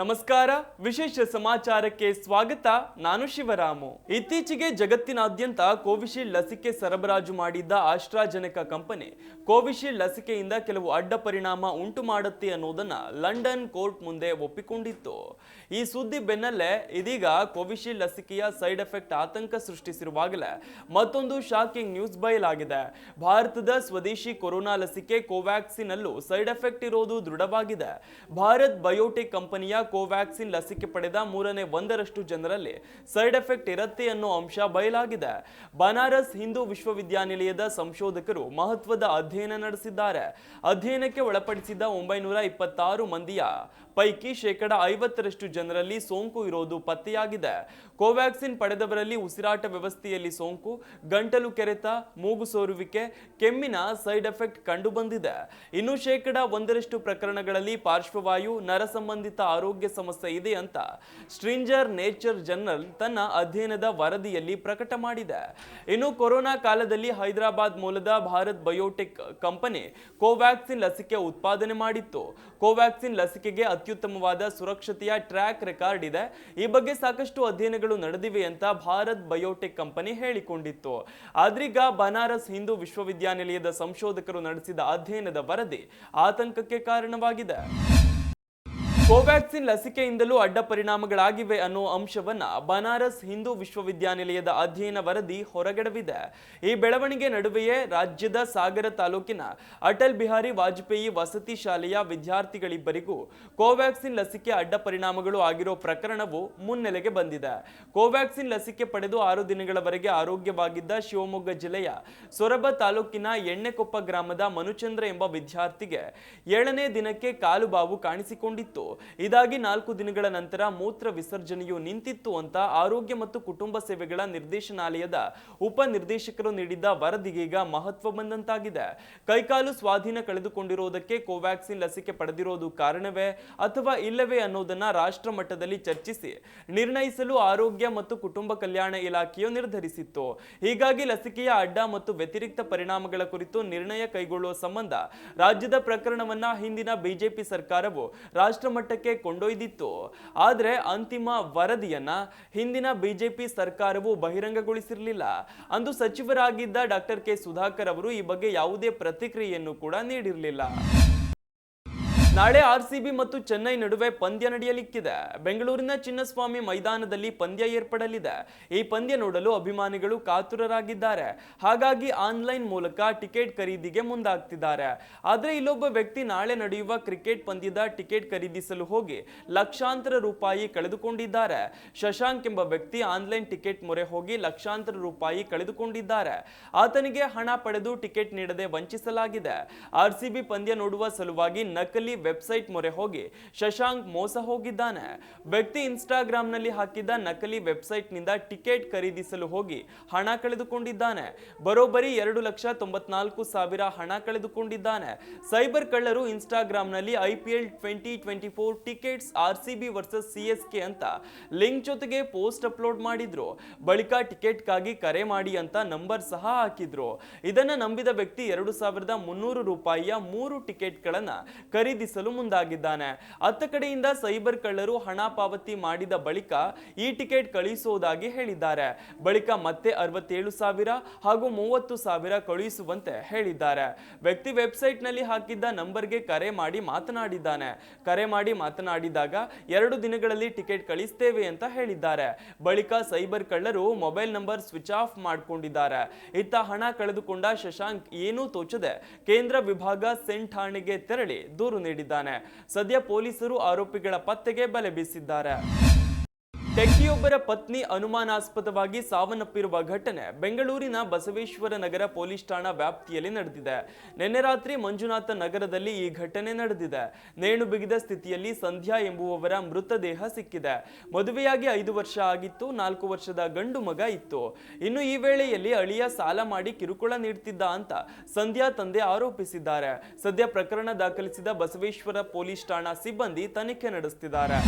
ನಮಸ್ಕಾರ, ವಿಶೇಷ ಸಮಾಚಾರಕ್ಕೆ ಸ್ವಾಗತ, ನಾನು ಶಿವರಾಮು. ಇತ್ತೀಚೆಗೆ ಜಗತ್ತಿನಾದ್ಯಂತ ಕೋವಿಶೀಲ್ಡ್ ಲಸಿಕೆ ಸರಬರಾಜು ಮಾಡಿದ್ದ ಆಸ್ಟ್ರಾಜೆನೆಕಾ ಕಂಪನಿ, ಕೋವಿಶೀಲ್ಡ್ ಲಸಿಕೆಯಿಂದ ಕೆಲವು ಅಡ್ಡ ಪರಿಣಾಮ ಉಂಟು ಮಾಡುತ್ತೆ ಅನ್ನೋದನ್ನ ಲಂಡನ್ ಕೋರ್ಟ್ ಮುಂದೆ ಒಪ್ಪಿಕೊಂಡಿತ್ತು. ಈ ಸುದ್ದಿ ಬೆನ್ನಲ್ಲೇ, ಇದೀಗ ಕೋವಿಶೀಲ್ಡ್ ಲಸಿಕೆಯ ಸೈಡ್ ಎಫೆಕ್ಟ್ ಆತಂಕ ಸೃಷ್ಟಿಸಿರುವಾಗಲೇ ಮತ್ತೊಂದು ಶಾಕಿಂಗ್ ನ್ಯೂಸ್ ಬಯಲಾಗಿದೆ. ಭಾರತದ ಸ್ವದೇಶಿ ಕೊರೋನಾ ಲಸಿಕೆ ಕೋವ್ಯಾಕ್ಸಿನ್ ಅಲ್ಲೂ ಸೈಡ್ ಎಫೆಕ್ಟ್ ಇರೋದು ದೃಢವಾಗಿದೆ. ಭಾರತ್ ಬಯೋಟೆಕ್ ಕಂಪನಿಯ ಕೋವ್ಯಾಕ್ಸಿನ್ ಲಸಿಕೆ ಪಡೆದ ಮೂರನೇ ಒಂದರಷ್ಟು ಜನರಲ್ಲಿ ಸೈಡ್ ಎಫೆಕ್ಟ್ ಇರುತ್ತೆ ಅನ್ನೋ ಅಂಶ ಬಯಲಾಗಿದೆ. ಬನಾರಸ್ ಹಿಂದೂ ವಿಶ್ವವಿದ್ಯಾನಿಲಯದ ಸಂಶೋಧಕರು ಮಹತ್ವದ ಅಧ್ಯಯನ ನಡೆಸಿದ್ದಾರೆ. ಅಧ್ಯಯನಕ್ಕೆ ಒಳಪಡಿಸಿದ ಒಂಬೈನೂರ ಇಪ್ಪತ್ತಾರು ಮಂದಿಯ ಪೈಕಿ ಶೇಕಡ ಐವತ್ತರಷ್ಟು ಜನರಲ್ಲಿ ಸೋಂಕು ಇರೋದು ಪತ್ತೆಯಾಗಿದೆ. ಕೋವ್ಯಾಕ್ಸಿನ್ ಪಡೆದವರಲ್ಲಿ ಉಸಿರಾಟ ವ್ಯವಸ್ಥೆಯಲ್ಲಿ ಸೋಂಕು, ಗಂಟಲು ಕೆರೆತ, ಮೂಗು ಸೋರುವಿಕೆ, ಕೆಮ್ಮಿನ ಸೈಡ್ ಎಫೆಕ್ಟ್ ಕಂಡುಬಂದಿದೆ. ಇನ್ನು ಶೇಕಡ ಒಂದರಷ್ಟು ಪ್ರಕರಣಗಳಲ್ಲಿ ಪಾರ್ಶ್ವವಾಯು, ನರ ಸಂಬಂಧಿತ ಆರೋಗ್ಯ ಸಮಸ್ಯೆ ಇದೆ ಅಂತ ಸ್ಟ್ರಿಂಜರ್ ನೇಚರ್ ಜರ್ನಲ್ ತನ್ನ ಅಧ್ಯಯನದ ವರದಿಯಲ್ಲಿ ಪ್ರಕಟ ಮಾಡಿದೆ. ಇನ್ನು ಕೊರೋನಾ ಕಾಲದಲ್ಲಿ ಹೈದರಾಬಾದ್ ಮೂಲದ ಭಾರತ್ ಬಯೋಟೆಕ್ ಕಂಪನಿ ಕೋವ್ಯಾಕ್ಸಿನ್ ಲಸಿಕೆ ಉತ್ಪಾದನೆ ಮಾಡಿತ್ತು. ಕೋವ್ಯಾಕ್ಸಿನ್ ಲಸಿಕೆಗೆ ಅತ್ಯುತ್ತಮವಾದ ಸುರಕ್ಷತೆಯ ಟ್ರ್ಯಾಕ್ ರೆಕಾರ್ಡ್ ಇದೆ. ಈ ಬಗ್ಗೆ ಸಾಕಷ್ಟು ಅಧ್ಯಯನಗಳು ನಡೆದಿವೆ ಅಂತ ಭಾರತ್ ಬಯೋಟೆಕ್ ಕಂಪನಿ ಹೇಳಿಕೊಂಡಿತ್ತು. ಆದ್ರೀಗ ಬನಾರಸ್ ಹಿಂದೂ ವಿಶ್ವವಿದ್ಯಾನಿಲಯದ ಸಂಶೋಧಕರು ನಡೆಸಿದ ಅಧ್ಯಯನದ ವರದಿ ಆತಂಕಕ್ಕೆ ಕಾರಣವಾಗಿದೆ. ಕೋವ್ಯಾಕ್ಸಿನ್ ಲಸಿಕೆಯಿಂದಲೂ ಅಡ್ಡ ಪರಿಣಾಮಗಳಾಗಿವೆ ಅನ್ನೋ ಅಂಶವನ್ನ ಬನಾರಸ್ ಹಿಂದೂ ವಿಶ್ವವಿದ್ಯಾನಿಲಯದ ಅಧ್ಯಯನ ವರದಿ ಹೊರಗೆಡವಿದೆ. ಈ ಬೆಳವಣಿಗೆ ನಡುವೆಯೇ ರಾಜ್ಯದ ಸಾಗರ ತಾಲೂಕಿನ ಅಟಲ್ ಬಿಹಾರಿ ವಾಜಪೇಯಿ ವಸತಿ ಶಾಲೆಯ ವಿದ್ಯಾರ್ಥಿಗಳಿಬ್ಬರಿಗೂ ಕೋವ್ಯಾಕ್ಸಿನ್ ಲಸಿಕೆ ಅಡ್ಡ ಪರಿಣಾಮಗಳು ಆಗಿರೋ ಪ್ರಕರಣವು ಮುನ್ನೆಲೆಗೆ ಬಂದಿದೆ. ಕೋವ್ಯಾಕ್ಸಿನ್ ಲಸಿಕೆ ಪಡೆದು ಆರು ದಿನಗಳವರೆಗೆ ಆರೋಗ್ಯವಾಗಿದ್ದ ಶಿವಮೊಗ್ಗ ಜಿಲ್ಲೆಯ ಸೊರಬ ತಾಲೂಕಿನ ಎಣ್ಣೆಕೊಪ್ಪ ಗ್ರಾಮದ ಮನುಚಂದ್ರ ಎಂಬ ವಿದ್ಯಾರ್ಥಿಗೆ ಏಳನೇ ದಿನಕ್ಕೆ ಕಾಲುಬಾವು ಕಾಣಿಸಿಕೊಂಡಿತ್ತು. ಇದಾಗಿ ನಾಲ್ಕು ದಿನಗಳ ನಂತರ ಮೂತ್ರ ವಿಸರ್ಜನೆಯು ನಿಂತಿತ್ತು ಅಂತ ಆರೋಗ್ಯ ಮತ್ತು ಕುಟುಂಬ ಸೇವೆಗಳ ನಿರ್ದೇಶನಾಲಯದ ಉಪ ನಿರ್ದೇಶಕರು ನೀಡಿದ್ದ ವರದಿಗೀಗ ಮಹತ್ವ ಬಂದಂತಾಗಿದೆ. ಕೈಕಾಲು ಸ್ವಾಧೀನ ಕಳೆದುಕೊಂಡಿರುವುದಕ್ಕೆ ಕೋವ್ಯಾಕ್ಸಿನ್ ಲಸಿಕೆ ಪಡೆದಿರೋದು ಕಾರಣವೇ ಅಥವಾ ಇಲ್ಲವೇ ಅನ್ನೋದನ್ನ ರಾಷ್ಟ್ರ ಮಟ್ಟದಲ್ಲಿ ಚರ್ಚಿಸಿ, ನಿರ್ಣಯಿಸಲು ಆರೋಗ್ಯ ಮತ್ತು ಕುಟುಂಬ ಕಲ್ಯಾಣ ಇಲಾಖೆಯು ನಿರ್ಧರಿಸಿತ್ತು. ಹೀಗಾಗಿ ಲಸಿಕೆಯ ಅಡ್ಡ ಮತ್ತು ವ್ಯತಿರಿಕ್ತ ಪರಿಣಾಮಗಳ ಕುರಿತು ನಿರ್ಣಯ ಕೈಗೊಳ್ಳುವ ಸಂಬಂಧ ರಾಜ್ಯದ ಪ್ರಕರಣವನ್ನ ಹಿಂದಿನ ಬಿಜೆಪಿ ಸರ್ಕಾರವು ರಾಷ್ಟ್ರ ಮಟ್ಟಕ್ಕೆ ಕೊಂಡೊಯ್ದಿತ್ತು. ಆದರೆ ಅಂತಿಮ ವರದಿಯನ್ನ ಹಿಂದಿನ ಬಿಜೆಪಿ ಸರ್ಕಾರವು ಬಹಿರಂಗಗೊಳಿಸಿರಲಿಲ್ಲ. ಅಂದು ಸಚಿವರಾಗಿದ್ದ ಡಾಕ್ಟರ್ ಕೆ ಸುಧಾಕರ್ ಅವರು ಈ ಬಗ್ಗೆ ಯಾವುದೇ ಪ್ರತಿಕ್ರಿಯೆಯನ್ನು ಕೂಡ ನೀಡಿರಲಿಲ್ಲ. ನಾಳೆ ಆರ್ ಸಿ ಬಿ ಮತ್ತು ಚೆನ್ನೈ ನಡುವೆ ಪಂದ್ಯ ನಡೆಯಲಿಕ್ಕಿದೆ. ಬೆಂಗಳೂರಿನ ಚಿನ್ನಸ್ವಾಮಿ ಮೈದಾನದಲ್ಲಿ ಪಂದ್ಯ ಏರ್ಪಡಲಿದೆ. ಈ ಪಂದ್ಯ ನೋಡಲು ಅಭಿಮಾನಿಗಳು ಕಾತುರರಾಗಿದ್ದಾರೆ. ಹಾಗಾಗಿ ಆನ್ಲೈನ್ ಮೂಲಕ ಟಿಕೆಟ್ ಖರೀದಿಗೆ ಮುಂದಾಗ್ತಿದ್ದಾರೆ. ಆದರೆ ಇಲ್ಲೊಬ್ಬ ವ್ಯಕ್ತಿ ನಾಳೆ ನಡೆಯುವ ಕ್ರಿಕೆಟ್ ಪಂದ್ಯದ ಟಿಕೆಟ್ ಖರೀದಿಸಲು ಹೋಗಿ ಲಕ್ಷಾಂತರ ರೂಪಾಯಿ ಕಳೆದುಕೊಂಡಿದ್ದಾರೆ. ಶಶಾಂಕ್ ಎಂಬ ವ್ಯಕ್ತಿ ಆನ್ಲೈನ್ ಟಿಕೆಟ್ ಮೊರೆ ಹೋಗಿ ಲಕ್ಷಾಂತರ ರೂಪಾಯಿ ಕಳೆದುಕೊಂಡಿದ್ದಾರೆ. ಆತನಿಗೆ ಹಣ ಪಡೆದು ಟಿಕೆಟ್ ನೀಡದೆ ವಂಚಿಸಲಾಗಿದೆ. ಆರ್ಸಿಬಿ ಪಂದ್ಯ ನೋಡುವ ಸಲುವಾಗಿ ನಕಲಿ ವೆಬ್ಸೈಟ್ ಮೊರೆ ಹೋಗಿ ಶಶಾಂಕ್ ಮೋಸ ಹೋಗಿದ್ದಾನೆ. ವ್ಯಕ್ತಿ ಇನ್ಸ್ಟಾಗ್ರಾಮ್ನಲ್ಲಿ ಹಾಕಿದ್ದ ನಕಲಿ ವೆಬ್ಸೈಟ್ನಿಂದ ಟಿಕೆಟ್ ಖರೀದಿಸಲು ಹೋಗಿ ಹಣ ಕಳೆದುಕೊಂಡಿದ್ದಾನೆ. ಬರೋಬ್ಬರಿ ಎರಡು ಲಕ್ಷ ತೊಂಬತ್ನಾಲ್ಕು ಸಾವಿರ ಹಣ ಕಳೆದುಕೊಂಡಿದ್ದಾನೆ. ಸೈಬರ್ ಕಳ್ಳರು ಇನ್ಸ್ಟಾಗ್ರಾಮ್ನಲ್ಲಿ I P L twenty twenty four tickets R C B versus C S K ಅಂತ ಲಿಂಕ್ ಜೊತೆಗೆ ಪೋಸ್ಟ್ ಅಪ್ಲೋಡ್ ಮಾಡಿದ್ರು. ಬಳಿಕ ಟಿಕೆಟ್ಗಾಗಿ ಕರೆ ಮಾಡಿ ಅಂತ ನಂಬರ್ ಸಹ ಹಾಕಿದ್ರು. ಇದನ್ನ ನಂಬಿದ ವ್ಯಕ್ತಿ ಎರಡು ಸಾವಿರದ ಮುನ್ನೂರು ರೂಪಾಯಿಯ ಮೂರು ಟಿಕೆಟ್ಗಳನ್ನ ಖರೀದಿಸಲು ಮುಂದಾಗಿದ್ದಾನೆ. ಅತ್ತ ಕಡೆಯಿಂದ ಸೈಬರ್ ಕಳ್ಳರು ಹಣ ಪಾವತಿ ಮಾಡಿದ ಬಳಿಕ ಈ ಟಿಕೆಟ್ ಕಳುಹಿಸುವುದಾಗಿ ಹೇಳಿದ್ದಾರೆ. ಬಳಿಕ ಮತ್ತೆ ಅರವತ್ತೇಳು ಸಾವಿರ ಹಾಗೂ ಮೂವತ್ತು ಸಾವಿರ ಕಳುಹಿಸುವಂತೆ ಹೇಳಿದ್ದಾರೆ. ವ್ಯಕ್ತಿ ವೆಬ್ಸೈಟ್ನಲ್ಲಿ ಹಾಕಿದ್ದ ನಂಬರ್ಗೆ ಕರೆ ಮಾಡಿ ಮಾತನಾಡಿದ್ದಾನೆ. ಕರೆ ಮಾಡಿ ಮಾತನಾಡಿದಾಗ ಎರಡು ದಿನಗಳಲ್ಲಿ ಟಿಕೆಟ್ ಕಳಿಸ್ತೇವೆ ಅಂತ ಹೇಳಿದ್ದಾರೆ. ಬಳಿಕ ಸೈಬರ್ ಕಳ್ಳರು ಮೊಬೈಲ್ ನಂಬರ್ ಸ್ವಿಚ್ ಆಫ್ ಮಾಡಿಕೊಂಡಿದ್ದಾರೆ. ಇತ್ತ ಹಣ ಕಳೆದುಕೊಂಡ ಶಶಾಂಕ್ ಏನೂ ತೋಚದೆ ಕೇಂದ್ರ ವಿಭಾಗ ಸೆಂಟ್ ಠಾಣೆಗೆ ತೆರಳಿ ದೂರು ನೀಡಿದ್ದಾನೆ ಸದ್ಯ ಪೊಲೀಸರು ಆರೋಪಿಗಳ ಪತ್ತೆಗೆ ಬಲೆ ಬೀಸಿದ್ದಾರೆ. ಟೆಕ್ಕಿಯೊಬ್ಬರ ಪತ್ನಿ ಅನುಮಾನಾಸ್ಪದವಾಗಿ ಸಾವನ್ನಪ್ಪಿರುವ ಘಟನೆ ಬೆಂಗಳೂರಿನ ಬಸವೇಶ್ವರ ನಗರ ಪೊಲೀಸ್ ಠಾಣಾ ವ್ಯಾಪ್ತಿಯಲ್ಲಿ ನಡೆದಿದೆ. ನಿನ್ನೆ ರಾತ್ರಿ ಮಂಜುನಾಥ ನಗರದಲ್ಲಿ ಈ ಘಟನೆ ನಡೆದಿದೆ. ನೇಣು ಬಿಗಿದ ಸ್ಥಿತಿಯಲ್ಲಿ ಸಂಧ್ಯಾ ಎಂಬುವವರ ಮೃತದೇಹ ಸಿಕ್ಕಿದೆ. ಮದುವೆಯಾಗಿ ಐದು ವರ್ಷ ಆಗಿತ್ತು, ನಾಲ್ಕು ವರ್ಷದ ಗಂಡು ಮಗ ಇತ್ತು. ಇನ್ನು ಈ ವೇಳೆಯಲ್ಲಿ ಅಳಿಯ ಸಾಲ ಮಾಡಿ ಕಿರುಕುಳ ನೀಡ್ತಿದ್ದ ಅಂತ ಸಂಧ್ಯಾ ತಂದೆ ಆರೋಪಿಸಿದ್ದಾರೆ. ಸದ್ಯ ಪ್ರಕರಣ ದಾಖಲಿಸಿದ ಬಸವೇಶ್ವರ ಪೊಲೀಸ್ ಠಾಣಾ ಸಿಬ್ಬಂದಿ ತನಿಖೆ ನಡೆಸುತ್ತಿದ್ದಾರೆ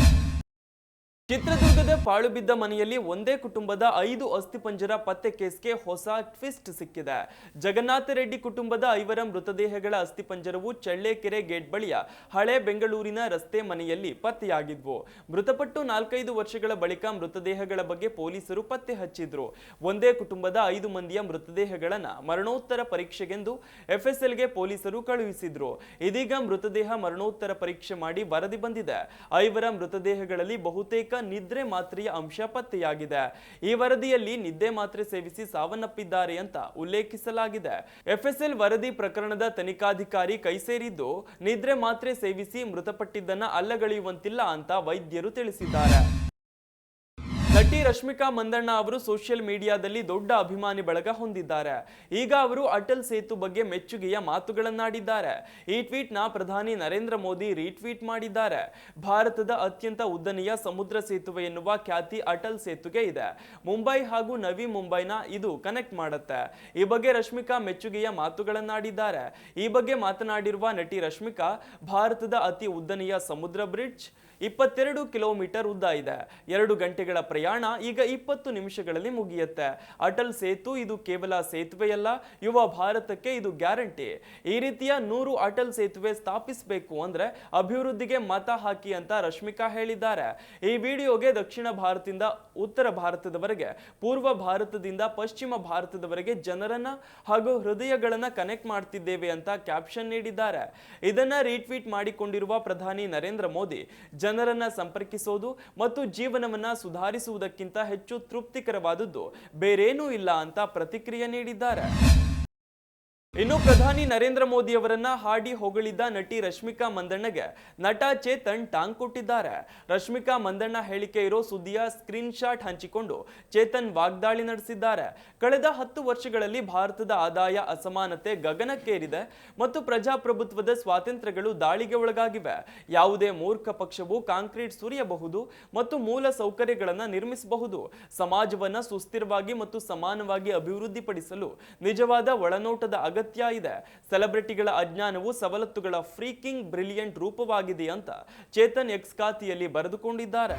ಚಿತ್ರದುರ್ಗದ ಪಾಳು ಬಿದ್ದ ಮನೆಯಲ್ಲಿ ಒಂದೇ ಕುಟುಂಬದ ಐದು ಅಸ್ಥಿಪಂಜರ ಪತ್ತೆ ಕೇಸ್ಗೆ ಹೊಸ ಟ್ವಿಸ್ಟ್ ಸಿಕ್ಕಿದೆ. ಜಗನ್ನಾಥ ರೆಡ್ಡಿ ಕುಟುಂಬದ ಐವರ ಮೃತದೇಹಗಳ ಅಸ್ಥಿಪಂಜರವು ಚಳ್ಳೆಕೆರೆ ಗೇಟ್ ಬಳಿಯ ಹಳೆ ಬೆಂಗಳೂರಿನ ರಸ್ತೆ ಮನೆಯಲ್ಲಿ ಪತ್ತೆಯಾಗಿದ್ವು. ಮೃತಪಟ್ಟು ನಾಲ್ಕೈದು ವರ್ಷಗಳ ಬಳಿಕ ಮೃತದೇಹಗಳ ಬಗ್ಗೆ ಪೊಲೀಸರು ಪತ್ತೆ ಹಚ್ಚಿದ್ರು. ಒಂದೇ ಕುಟುಂಬದ ಐದು ಮಂದಿಯ ಮೃತದೇಹಗಳನ್ನು ಮರಣೋತ್ತರ ಪರೀಕ್ಷೆಗೆಂದು ಎಫ್ಎಸ್ಎಲ್ಗೆ ಪೊಲೀಸರು ಕಳುಹಿಸಿದ್ರು. ಇದೀಗ ಮೃತದೇಹ ಮರಣೋತ್ತರ ಪರೀಕ್ಷೆ ಮಾಡಿ ವರದಿ ಬಂದಿದೆ. ಐವರ ಮೃತದೇಹಗಳಲ್ಲಿ ಬಹುತೇಕ ನಿದ್ರೆ ಮಾತ್ರೆಯ ಅಂಶ ಪತ್ತೆಯಾಗಿದೆ. ಈ ವರದಿಯಲ್ಲಿ ನಿದ್ದೆ ಮಾತ್ರೆ ಸೇವಿಸಿ ಸಾವನ್ನಪ್ಪಿದ್ದಾರೆ ಅಂತ ಉಲ್ಲೇಖಿಸಲಾಗಿದೆ. ಎಫ್ಎಸ್ಎಲ್ ವರದಿ ಪ್ರಕರಣದ ತನಿಖಾಧಿಕಾರಿ ಕೈ ಸೇರಿದ್ದು, ನಿದ್ರೆ ಮಾತ್ರೆ ಸೇವಿಸಿ ಮೃತಪಟ್ಟಿದ್ದನ್ನ ಅಲ್ಲಗಳೆಯುವಂತಿಲ್ಲ ಅಂತ ವೈದ್ಯರು ತಿಳಿಸಿದ್ದಾರೆ. ರಶ್ಮಿಕಾ ಮಂದಣ್ಣ ಅವರು ಸೋಷಿಯಲ್ ಮೀಡಿಯಾದಲ್ಲಿ ದೊಡ್ಡ ಅಭಿಮಾನಿ ಬಳಗ ಹೊಂದಿದ್ದಾರೆ. ಈಗ ಅವರು ಅಟಲ್ ಸೇತು ಬಗ್ಗೆ ಮೆಚ್ಚುಗೆಯ ಮಾತುಗಳನ್ನಾಡಿದ್ದಾರೆ. ಈ ಟ್ವೀಟ್ನ ಪ್ರಧಾನಿ ನರೇಂದ್ರ ಮೋದಿ ರೀಟ್ವೀಟ್ ಮಾಡಿದ್ದಾರೆ. ಭಾರತದ ಅತ್ಯಂತ ಉದ್ದನೆಯ ಸಮುದ್ರ ಸೇತುವೆ ಎನ್ನುವ ಖ್ಯಾತಿ ಅಟಲ್ ಸೇತುಗೆ ಇದೆ. ಮುಂಬೈ ಹಾಗೂ ನವಿ ಮುಂಬೈನ ಇದು ಕನೆಕ್ಟ್ ಮಾಡುತ್ತೆ. ಈ ಬಗ್ಗೆ ರಶ್ಮಿಕಾ ಮೆಚ್ಚುಗೆಯ ಮಾತುಗಳನ್ನಾಡಿದ್ದಾರೆ. ಈ ಬಗ್ಗೆ ಮಾತನಾಡಿರುವ ನಟಿ ರಶ್ಮಿಕಾ, ಭಾರತದ ಅತಿ ಉದ್ದನೆಯ ಸಮುದ್ರ ಬ್ರಿಡ್ಜ್ ಇಪ್ಪತ್ತೆರಡು ಕಿಲೋಮೀಟರ್ ಉದ್ದ ಇದೆ. ಎರಡು ಗಂಟೆಗಳ ಪ್ರಯಾಣ ಈಗ ಇಪ್ಪತ್ತು ನಿಮಿಷಗಳಲ್ಲಿ ಮುಗಿಯುತ್ತೆ. ಅಟಲ್ ಸೇತು ಇದು ಕೇವಲ ಸೇತುವೆಯಲ್ಲ, ಯುವ ಭಾರತಕ್ಕೆ ಇದು ಗ್ಯಾರಂಟಿ. ಈ ರೀತಿಯ ನೂರು ಅಟಲ್ ಸೇತುವೆ ಸ್ಥಾಪಿಸಬೇಕು ಅಂದ್ರೆ ಅಭಿವೃದ್ಧಿಗೆ ಮತ ಹಾಕಿ ಅಂತ ರಶ್ಮಿಕಾ ಹೇಳಿದ್ದಾರೆ. ಈ ವಿಡಿಯೋಗೆ ದಕ್ಷಿಣ ಭಾರತದಿಂದ, ಉತ್ತರ ಭಾರತದವರೆಗೆ, ಪೂರ್ವ ಭಾರತದಿಂದ ಪಶ್ಚಿಮ ಭಾರತದವರೆಗೆ ಜನರನ್ನ ಹಾಗೂ ಹೃದಯಗಳನ್ನ ಕನೆಕ್ಟ್ ಮಾಡ್ತಿದ್ದೇವೆ ಅಂತ ಕ್ಯಾಪ್ಷನ್ ನೀಡಿದ್ದಾರೆ. ಇದನ್ನ ರೀಟ್ವೀಟ್ ಮಾಡಿಕೊಂಡಿರುವ ಪ್ರಧಾನಿ ನರೇಂದ್ರ ಮೋದಿ ಜನರನ್ನ ಸಂಪರ್ಕಿಸೋದು ಮತ್ತು ಜೀವನವನ್ನ ಸುಧಾರಿಸುವುದಕ್ಕಿಂತ ಹೆಚ್ಚು ತೃಪ್ತಿಕರವಾದದ್ದು. ಬೇರೇನೂ ಇಲ್ಲ ಅಂತ ಪ್ರತಿಕ್ರಿಯೆ ನೀಡಿದ್ದಾರೆ. ಇನ್ನು ಪ್ರಧಾನಿ ನರೇಂದ್ರ ಮೋದಿ ಅವರನ್ನ ಹಾಡಿ ಹೊಗಳಿದ್ದ ನಟಿ ರಶ್ಮಿಕಾ ಮಂದಣ್ಣಗೆ ನಟ ಚೇತನ್ ಟಾಂಗ್ ಕೊಟ್ಟಿದ್ದಾರೆ. ರಶ್ಮಿಕಾ ಮಂದಣ್ಣ ಹೇಳಿಕೆ ಇರೋ ಸುದ್ದಿಯ ಸ್ಕ್ರೀನ್ ಶಾಟ್ ಹಂಚಿಕೊಂಡು ಚೇತನ್ ವಾಗ್ದಾಳಿ ನಡೆಸಿದ್ದಾರೆ. ಕಳೆದ ಹತ್ತು ವರ್ಷಗಳಲ್ಲಿ ಭಾರತದ ಆದಾಯ, ಅಸಮಾನತೆ ಗಗನಕ್ಕೇರಿದೆ ಮತ್ತು ಪ್ರಜಾಪ್ರಭುತ್ವದ ಸ್ವಾತಂತ್ರ್ಯಗಳು ದಾಳಿಗೆ ಒಳಗಾಗಿವೆ. ಯಾವುದೇ ಮೂರ್ಖ ಪಕ್ಷವು ಕಾಂಕ್ರೀಟ್ ಸುರಿಯಬಹುದು ಮತ್ತು ಮೂಲ ಸೌಕರ್ಯಗಳನ್ನು ನಿರ್ಮಿಸಬಹುದು. ಸಮಾಜವನ್ನ ಸುಸ್ಥಿರವಾಗಿ ಮತ್ತು ಸಮಾನವಾಗಿ ಅಭಿವೃದ್ಧಿಪಡಿಸಲು ನಿಜವಾದ ಒಳನೋಟದ ಅಗತ್ಯ ಇದೆ. ಸೆಲೆಬ್ರಿಟಿಗಳ ಅಜ್ಞಾನವು ಸವಲತ್ತುಗಳ ಫ್ರೀಕಿಂಗ್ ಬ್ರಿಲಿಯಂಟ್ ರೂಪವಾಗಿದೆ ಅಂತ ಚೇತನ್ ಎಕ್ಸ್ ಖಾತೆಯಲ್ಲಿ ಬರೆದುಕೊಂಡಿದ್ದಾರೆ.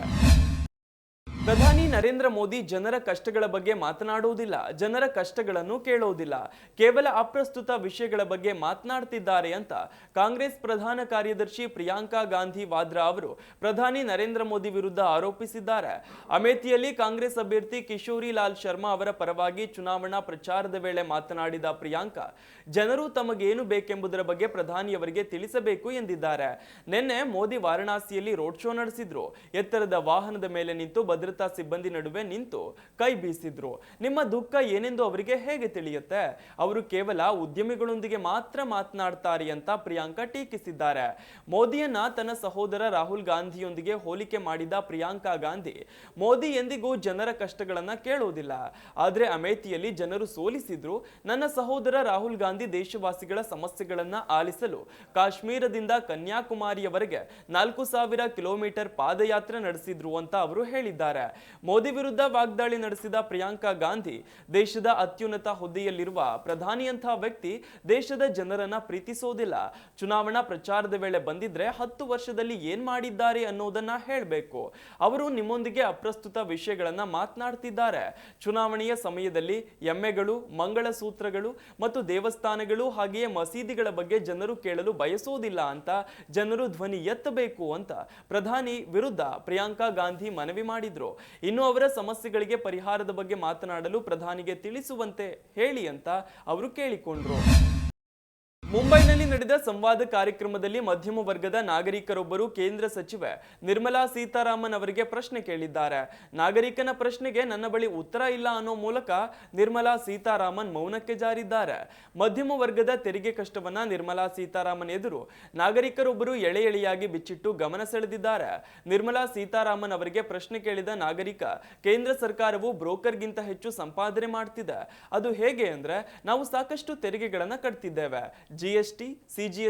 ಪ್ರಧಾನಿ ನರೇಂದ್ರ ಮೋದಿ ಜನರ ಕಷ್ಟಗಳ ಬಗ್ಗೆ ಮಾತನಾಡುವುದಿಲ್ಲ, ಜನರ ಕಷ್ಟಗಳನ್ನು ಕೇಳುವುದಿಲ್ಲ ಕೇವಲ ಅಪ್ರಸ್ತುತ ವಿಷಯಗಳ ಬಗ್ಗೆ ಮಾತನಾಡ್ತಿದ್ದಾರೆ ಅಂತ ಕಾಂಗ್ರೆಸ್ ಪ್ರಧಾನ ಕಾರ್ಯದರ್ಶಿ ಪ್ರಿಯಾಂಕಾ ಗಾಂಧಿ ವಾದ್ರಾ ಅವರು ಪ್ರಧಾನಿ ನರೇಂದ್ರ ಮೋದಿ ವಿರುದ್ಧ ಆರೋಪಿಸಿದ್ದಾರೆ. ಅಮೇಥಿಯಲ್ಲಿ ಕಾಂಗ್ರೆಸ್ ಅಭ್ಯರ್ಥಿ ಕಿಶೋರಿ ಲಾಲ್ ಶರ್ಮಾ ಅವರ ಪರವಾಗಿ ಚುನಾವಣಾ ಪ್ರಚಾರದ ವೇಳೆ ಮಾತನಾಡಿದ ಪ್ರಿಯಾಂಕಾ, ಜನರು ತಮಗೇನು ಬೇಕೆಂಬುದರ ಬಗ್ಗೆ ಪ್ರಧಾನಿಯವರಿಗೆ ತಿಳಿಸಬೇಕು ಎಂದಿದ್ದಾರೆ. ನಿನ್ನೆ ಮೋದಿ ವಾರಣಾಸಿಯಲ್ಲಿ ರೋಡ್ ಶೋ ನಡೆಸಿದ್ರು. ಎತ್ತರದ ವಾಹನದ ಮೇಲೆ ನಿಂತು ಭದ್ರತಾ ಸಿಬ್ಬಂದಿ ನಡುವೆ ನಿಂತು ಕೈ ಬೀಸಿದ್ರು. ನಿಮ್ಮ ದುಃಖ ಏನೆಂದು ಅವರಿಗೆ ಹೇಗೆ ತಿಳಿಯುತ್ತೆ? ಅವರು ಕೇವಲ ಉದ್ಯಮಿಗಳೊಂದಿಗೆ ಮಾತ್ರ ಮಾತನಾಡ್ತಾರೆ ಅಂತ ಪ್ರಿಯಾಂಕಾ ಟೀಕಿಸಿದ್ದಾರೆ. ಮೋದಿಯನ್ನ ತನ್ನ ಸಹೋದರ ರಾಹುಲ್ ಗಾಂಧಿಯೊಂದಿಗೆ ಹೋಲಿಕೆ ಮಾಡಿದ ಪ್ರಿಯಾಂಕಾ ಗಾಂಧಿ, ಮೋದಿ ಎಂದಿಗೂ ಜನರ ಕಷ್ಟಗಳನ್ನ ಕೇಳುವುದಿಲ್ಲ. ಆದ್ರೆ ಅಮೇಥಿಯಲ್ಲಿ ಜನರು ಸೋಲಿಸಿದ್ರು. ನನ್ನ ಸಹೋದರ ರಾಹುಲ್ ಗಾಂಧಿ ದೇಶವಾಸಿಗಳ ಸಮಸ್ಯೆಗಳನ್ನ ಆಲಿಸಲು ಕಾಶ್ಮೀರದಿಂದ ಕನ್ಯಾಕುಮಾರಿಯವರೆಗೆ ನಾಲ್ಕು ಸಾವಿರ ಕಿಲೋಮೀಟರ್ ಪಾದಯಾತ್ರೆ ನಡೆಸಿದ್ರು ಅಂತ ಅವರು ಹೇಳಿದ್ದಾರೆ. ಮೋದಿ ವಿರುದ್ಧ ವಾಗ್ದಾಳಿ ನಡೆಸಿದ ಪ್ರಿಯಾಂಕಾ ಗಾಂಧಿ ದೇಶದ ಅತ್ಯುನ್ನತ ಹುದ್ದೆಯಲ್ಲಿರುವ ಪ್ರಧಾನಿಯಂತಹ ವ್ಯಕ್ತಿ ದೇಶದ ಜನರನ್ನ ಪ್ರೀತಿಸೋದಿಲ್ಲ. ಚುನಾವಣಾ ಪ್ರಚಾರದ ವೇಳೆ ಬಂದಿದ್ರೆ ಹತ್ತು ವರ್ಷದಲ್ಲಿ ಏನ್ ಮಾಡಿದ್ದಾರೆ ಅನ್ನೋದನ್ನ ಹೇಳಬೇಕು. ಅವರು ನಿಮ್ಮೊಂದಿಗೆ ಅಪ್ರಸ್ತುತ ವಿಷಯಗಳನ್ನ ಮಾತನಾಡ್ತಿದ್ದಾರೆ. ಚುನಾವಣೆಯ ಸಮಯದಲ್ಲಿ ಎಮ್ಮೆಗಳು, ಮಂಗಳಸೂತ್ರಗಳು ಮತ್ತು ದೇವಸ್ಥಾನಗಳು ಹಾಗೆಯೇ ಮಸೀದಿಗಳ ಬಗ್ಗೆ ಜನರು ಕೇಳಲು ಬಯಸೋದಿಲ್ಲ ಅಂತ, ಜನರು ಧ್ವನಿ ಎತ್ತಬೇಕು ಅಂತ ಪ್ರಧಾನಿ ವಿರುದ್ಧ ಪ್ರಿಯಾಂಕಾ ಗಾಂಧಿ ಮನವಿ ಮಾಡಿದ್ರು. ಇನ್ನು ಅವರ ಸಮಸ್ಯೆಗಳಿಗೆ ಪರಿಹಾರದ ಬಗ್ಗೆ ಮಾತನಾಡಲು ಪ್ರಧಾನಿಗೆ ತಿಳಿಸುವಂತೆ ಹೇಳಿ ಅಂತ ಅವರು ಕೇಳಿಕೊಂಡ್ರು. ಮುಂಬೈನಲ್ಲಿ ನಡೆದ ಸಂವಾದ ಕಾರ್ಯಕ್ರಮದಲ್ಲಿ ಮಧ್ಯಮ ವರ್ಗದ ನಾಗರಿಕರೊಬ್ಬರು ಕೇಂದ್ರ ಸಚಿವೆ ನಿರ್ಮಲಾ ಸೀತಾರಾಮನ್ ಅವರಿಗೆ ಪ್ರಶ್ನೆ ಕೇಳಿದ್ದಾರೆ. ನಾಗರಿಕನ ಪ್ರಶ್ನೆಗೆ ನನ್ನ ಬಳಿ ಉತ್ತರ ಇಲ್ಲ ಅನ್ನೋ ಮೂಲಕ ನಿರ್ಮಲಾ ಸೀತಾರಾಮನ್ ಮೌನಕ್ಕೆ ಜಾರಿದ್ದಾರೆ. ಮಧ್ಯಮ ವರ್ಗದ ತೆರಿಗೆ ಕಷ್ಟವನ್ನ ನಿರ್ಮಲಾ ಸೀತಾರಾಮನ್ ಎದುರು ನಾಗರಿಕರೊಬ್ಬರು ಎಳೆ ಎಳೆಯಾಗಿ ಬಿಚ್ಚಿಟ್ಟು ಗಮನ ಸೆಳೆದಿದ್ದಾರೆ. ನಿರ್ಮಲಾ ಸೀತಾರಾಮನ್ ಅವರಿಗೆ ಪ್ರಶ್ನೆ ಕೇಳಿದ ನಾಗರಿಕ, ಕೇಂದ್ರ ಸರ್ಕಾರವು ಬ್ರೋಕರ್ಗಿಂತ ಹೆಚ್ಚು ಸಂಪಾದನೆ ಮಾಡ್ತಿದೆ. ಅದು ಹೇಗೆ ಅಂದ್ರೆ, ನಾವು ಸಾಕಷ್ಟು ತೆರಿಗೆಗಳನ್ನ ಕಟ್ತಿದ್ದೇವೆ. G S T C G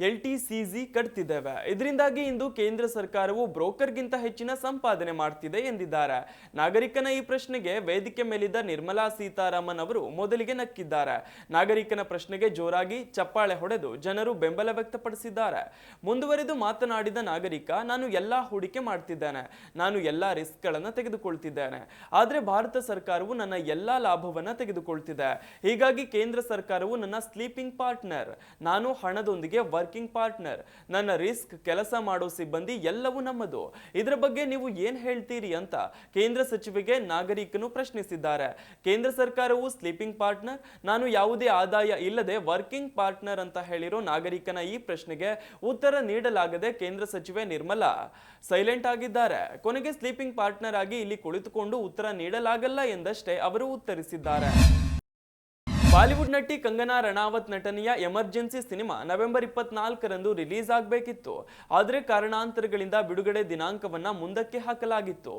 L T C G ಕಟ್ತಿದ್ದೇವೆ. ಇದರಿಂದಾಗಿ ಇಂದು ಕೇಂದ್ರ ಸರ್ಕಾರವು ಬ್ರೋಕರ್ಗಿಂತ ಹೆಚ್ಚಿನ ಸಂಪಾದನೆ ಮಾಡ್ತಿದೆ ಎಂದಿದ್ದಾರೆ. ನಾಗರಿಕನ ಈ ಪ್ರಶ್ನೆಗೆ ವೇದಿಕೆ ಮೇಲಿದ್ದ ನಿರ್ಮಲಾ ಸೀತಾರಾಮನ್ ಅವರು ಮೊದಲಿಗೆ ನಕ್ಕಿದ್ದಾರೆ. ನಾಗರಿಕನ ಪ್ರಶ್ನೆಗೆ ಜೋರಾಗಿ ಚಪ್ಪಾಳೆ ಹೊಡೆದು ಜನರು ಬೆಂಬಲ ವ್ಯಕ್ತಪಡಿಸಿದ್ದಾರೆ. ಮುಂದುವರೆದು ಮಾತನಾಡಿದ ನಾಗರಿಕ, ನಾನು ಎಲ್ಲ ಹೂಡಿಕೆ ಮಾಡ್ತಿದ್ದೇನೆ. ನಾನು ಎಲ್ಲ ರಿಸ್ಕ್ಗಳನ್ನು ತೆಗೆದುಕೊಳ್ತಿದ್ದೇನೆ. ಆದರೆ ಭಾರತ ಸರ್ಕಾರವು ನನ್ನ ಎಲ್ಲ ಲಾಭವನ್ನು ತೆಗೆದುಕೊಳ್ತಿದೆ. ಹೀಗಾಗಿ ಕೇಂದ್ರ ಸರ್ಕಾರವು ನನ್ನ ಸ್ಲೀಪಿಂಗ್ ಪಾರ್ಟ್ನರ್. ನಾನು ಹಣದೊಂದಿಗೆ ವರ್ಕಿಂಗ್ ಪಾರ್ಟ್ನರ್. ನನ್ನ ರಿಸ್ಕ್ ಕೆಲಸ ಮಾಡೋ ಸಿಬ್ಬಂದಿ ಎಲ್ಲವೂ ನಮ್ಮದು. ಇದರ ಬಗ್ಗೆ ನೀವು ಏನ್ ಹೇಳ್ತೀರಿ ಅಂತ ಕೇಂದ್ರ ಸಚಿವೆಗೆ ನಾಗರಿಕನು ಪ್ರಶ್ನಿಸಿದ್ದಾರೆ. ಕೇಂದ್ರ ಸರ್ಕಾರವು ಸ್ಲೀಪಿಂಗ್ ಪಾರ್ಟ್ನರ್, ನಾನು ಯಾವುದೇ ಆದಾಯ ಇಲ್ಲದೆ ವರ್ಕಿಂಗ್ ಪಾರ್ಟ್ನರ್ ಅಂತ ಹೇಳಿರೋ ನಾಗರಿಕನ ಈ ಪ್ರಶ್ನೆಗೆ ಉತ್ತರ ನೀಡಲಾಗದೆ ಕೇಂದ್ರ ಸಚಿವೆ ನಿರ್ಮಲಾ ಸೈಲೆಂಟ್ ಆಗಿದ್ದಾರೆ. ಕೊನೆಗೆ ಸ್ಲೀಪಿಂಗ್ ಪಾರ್ಟ್ನರ್ ಆಗಿ ಇಲ್ಲಿ ಕುಳಿತುಕೊಂಡು ಉತ್ತರ ನೀಡಲಾಗಲ್ಲ ಎಂದಷ್ಟೇ ಅವರು ಉತ್ತರಿಸಿದ್ದಾರೆ. ಬಾಲಿವುಡ್ ನಟಿ ಕಂಗನಾ ರಣಾವತ್ ನಟನೆಯ ಎಮರ್ಜೆನ್ಸಿ ಸಿನಿಮಾ ನವೆಂಬರ್ ಇಪ್ಪತ್ನಾಲ್ಕರಂದು ರಿಲೀಸ್ ಆಗಬೇಕಿತ್ತು. ಆದರೆ ಕಾರಣಾಂತರಗಳಿಂದ ಬಿಡುಗಡೆ ದಿನಾಂಕವನ್ನು ಮುಂದಕ್ಕೆ ಹಾಕಲಾಗಿತ್ತು.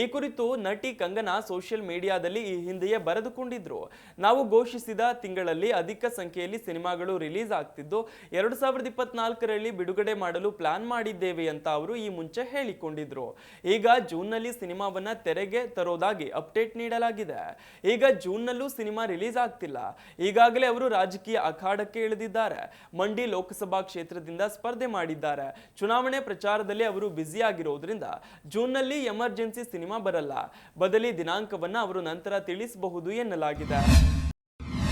ಈ ಕುರಿತು ನಟಿ ಕಂಗನಾ ಸೋಷಿಯಲ್ ಮೀಡಿಯಾದಲ್ಲಿ ಈ ಹಿಂದೆಯೇ ಬರೆದುಕೊಂಡಿದ್ರು. ನಾವು ಘೋಷಿಸಿದ ತಿಂಗಳಲ್ಲಿ ಅಧಿಕ ಸಂಖ್ಯೆಯಲ್ಲಿ ಸಿನಿಮಾಗಳು ರಿಲೀಸ್ ಆಗ್ತಿದ್ದು, ಎರಡು ಸಾವಿರದ ಇಪ್ಪತ್ನಾಲ್ಕರಲ್ಲಿ ಬಿಡುಗಡೆ ಮಾಡಲು ಪ್ಲಾನ್ ಮಾಡಿದ್ದೇವೆ ಅಂತ ಅವರು ಈ ಮುಂಚೆ ಹೇಳಿಕೊಂಡಿದ್ರು. ಈಗ ಜೂನ್ನಲ್ಲಿ ಸಿನಿಮಾವನ್ನ ತೆರೆಗೆ ತರೋದಾಗಿ ಅಪ್ಡೇಟ್ ನೀಡಲಾಗಿದೆ. ಈಗ ಜೂನ್ನಲ್ಲೂ ಸಿನಿಮಾ ರಿಲೀಸ್ ಆಗ್ತಿಲ್ಲ. ಈಗಾಗಲೇ ಅವರು ರಾಜಕೀಯ ಅಖಾಡಕ್ಕೆ ಇಳಿದಿದ್ದಾರೆ. ಮಂಡಿ ಲೋಕಸಭಾ ಕ್ಷೇತ್ರದಿಂದ ಸ್ಪರ್ಧೆ ಮಾಡಿದ್ದಾರೆ. ಚುನಾವಣೆ ಪ್ರಚಾರದಲ್ಲಿ ಅವರು ಬ್ಯುಸಿ ಆಗಿರೋದ್ರಿಂದ ಜೂನ್ನಲ್ಲಿ ಎಮರ್ಜೆನ್ಸಿ ಸಿನಿಮಾ ಬರಲ್ಲ. ಬದಲಿ ದಿನಾಂಕವನ್ನ ಅವರು ನಂತರ ತಿಳಿಸಬಹುದು ಎನ್ನಲಾಗಿದೆ.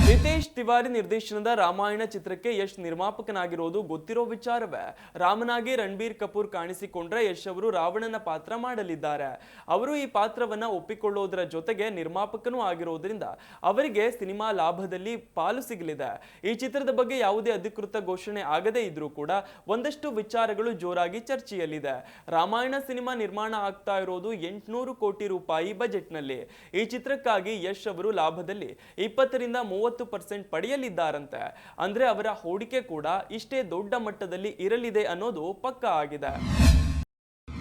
ನಿತೇಶ್ ತಿವಾರಿ ನಿರ್ದೇಶನದ ರಾಮಾಯಣ ಚಿತ್ರಕ್ಕೆ ಯಶ್ ನಿರ್ಮಾಪಕನಾಗಿರೋದು ಗೊತ್ತಿರೋ ವಿಚಾರವೇ. ರಾಮನಾಗಿ ರಣಬೀರ್ ಕಪೂರ್ ಕಾಣಿಸಿಕೊಂಡ್ರೆ ಯಶ್ ಅವರು ರಾವಣನ ಪಾತ್ರ ಮಾಡಲಿದ್ದಾರೆ. ಅವರು ಈ ಪಾತ್ರವನ್ನ ಒಪ್ಪಿಕೊಳ್ಳೋದರ ಜೊತೆಗೆ ನಿರ್ಮಾಪಕನೂ ಆಗಿರೋದ್ರಿಂದ ಅವರಿಗೆ ಸಿನಿಮಾ ಲಾಭದಲ್ಲಿ ಪಾಲು ಸಿಗಲಿದೆ. ಈ ಚಿತ್ರದ ಬಗ್ಗೆ ಯಾವುದೇ ಅಧಿಕೃತ ಘೋಷಣೆ ಆಗದೇ ಇದ್ರೂ ಕೂಡ ಒಂದಷ್ಟು ವಿಚಾರಗಳು ಜೋರಾಗಿ ಚರ್ಚೆಯಲ್ಲಿದೆ. ರಾಮಾಯಣ ಸಿನಿಮಾ ನಿರ್ಮಾಣ ಆಗ್ತಾ ಇರೋದು ಎಂಟುನೂರು ಕೋಟಿ ರೂಪಾಯಿ ಬಜೆಟ್ನಲ್ಲಿ. ಈ ಚಿತ್ರಕ್ಕಾಗಿ ಯಶ್ ಅವರು ಲಾಭದಲ್ಲಿ ಇಪ್ಪತ್ತರಿಂದ ಮೂವತ್ತು ಪರ್ಸೆಂಟ್ ಪಡೆಯಲಿದ್ದಾರಂತೆ. ಅಂದ್ರೆ ಅವರ ಹೂಡಿಕೆ ಕೂಡ ಇಷ್ಟೇ ದೊಡ್ಡ ಮಟ್ಟದಲ್ಲಿ ಇರಲಿದೆ ಅನ್ನೋದು ಪಕ್ಕಾ ಆಗಿದೆ.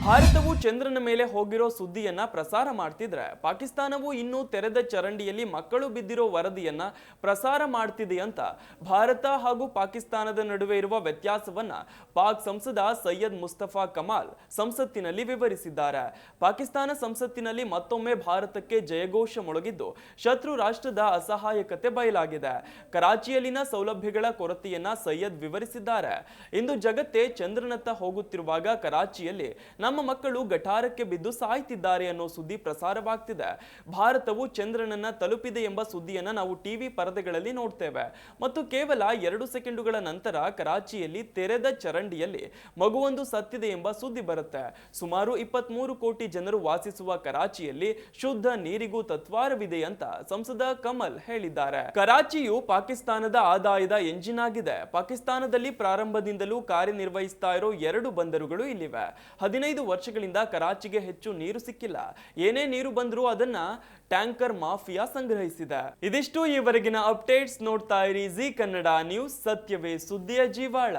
ಭಾರತವು ಚಂದ್ರನ ಮೇಲೆ ಹೋಗಿರೋ ಸುದ್ದಿಯನ್ನ ಪ್ರಸಾರ ಮಾಡ್ತಿದ್ರೆ ಪಾಕಿಸ್ತಾನವು ಇನ್ನೂ ತೆರೆದ ಚರಂಡಿಯಲ್ಲಿ ಮಕ್ಕಳು ಬಿದ್ದಿರೋ ವರದಿಯನ್ನ ಪ್ರಸಾರ ಮಾಡ್ತಿದೆ ಅಂತ ಭಾರತ ಹಾಗೂ ಪಾಕಿಸ್ತಾನದ ನಡುವೆ ಇರುವ ವ್ಯತ್ಯಾಸವನ್ನ ಪಾಕ್ ಸಂಸದ ಸೈಯದ್ ಮುಸ್ತಫಾ ಕಮಾಲ್ ಸಂಸತ್ತಿನಲ್ಲಿ ವಿವರಿಸಿದ್ದಾರೆ. ಪಾಕಿಸ್ತಾನ ಸಂಸತ್ತಿನಲ್ಲಿ ಮತ್ತೊಮ್ಮೆ ಭಾರತಕ್ಕೆ ಜಯಘೋಷ ಮೊಳಗಿದ್ದು ಶತ್ರು ರಾಷ್ಟ್ರದ ಅಸಹಾಯಕತೆ ಬಯಲಾಗಿದೆ. ಕರಾಚಿಯಲ್ಲಿನ ಸೌಲಭ್ಯಗಳ ಕೊರತೆಯನ್ನ ಸೈಯದ್ ವಿವರಿಸಿದ್ದಾರೆ. ಇಂದು ಜಗತ್ತೇ ಚಂದ್ರನತ್ತ ಹೋಗುತ್ತಿರುವಾಗ ಕರಾಚಿಯಲ್ಲಿ ನಮ್ಮ ಮಕ್ಕಳು ಗಟಾರಕ್ಕೆ ಬಿದ್ದು ಸಾಯ್ತಿದ್ದಾರೆ ಅನ್ನೋ ಸುದ್ದಿ ಪ್ರಸಾರವಾಗ್ತಿದೆ. ಭಾರತವು ಚಂದ್ರನನ್ನ ತಲುಪಿದೆ ಎಂಬ ಸುದ್ದಿಯನ್ನ ನಾವು ಟಿವಿ ಪರದೆಗಳಲ್ಲಿ ನೋಡ್ತೇವೆ. ಮತ್ತು ಕೇವಲ ಎರಡು ಸೆಕೆಂಡುಗಳ ನಂತರ ಕರಾಚಿಯಲ್ಲಿ ತೆರೆದ ಚರಂಡಿಯಲ್ಲಿ ಮಗುವೊಂದು ಸತ್ತಿದೆ ಎಂಬ ಸುದ್ದಿ ಬರುತ್ತೆ. ಸುಮಾರು ಇಪ್ಪತ್ಮೂರು ಕೋಟಿ ಜನರು ವಾಸಿಸುವ ಕರಾಚಿಯಲ್ಲಿ ಶುದ್ಧ ನೀರಿಗೂ ತತ್ವಾರವಿದೆ ಅಂತ ಸಂಸದ ಕಮಲ್ ಹೇಳಿದ್ದಾರೆ. ಕರಾಚಿಯು ಪಾಕಿಸ್ತಾನದ ಆದಾಯದ ಎಂಜಿನ್ ಆಗಿದೆ. ಪಾಕಿಸ್ತಾನದಲ್ಲಿ ಪ್ರಾರಂಭದಿಂದಲೂ ಕಾರ್ಯನಿರ್ವಹಿಸ್ತಾ ಇರೋ ಎರಡು ಬಂದರುಗಳು ಇಲ್ಲಿವೆ. ಹದಿನೈದು ವರ್ಷಗಳಿಂದ ಕರಾಚಿಗೆ ಹೆಚ್ಚು ನೀರು ಸಿಕ್ಕಿಲ್ಲ. ಏನೇ ನೀರು ಬಂದರೂ ಅದನ್ನ ಟ್ಯಾಂಕರ್ ಮಾಫಿಯಾ ಸಂಗ್ರಹಿಸಿದೆ. ಇದಿಷ್ಟು ಈವರೆಗಿನ ಅಪ್ಡೇಟ್ಸ್ ನೋಡ್ತಾ ಇರಿ ಜಿ ಕನ್ನಡ ನ್ಯೂಸ್, ಸತ್ಯವೇ ಸುದ್ದಿಯ ಜೀವಾಳ.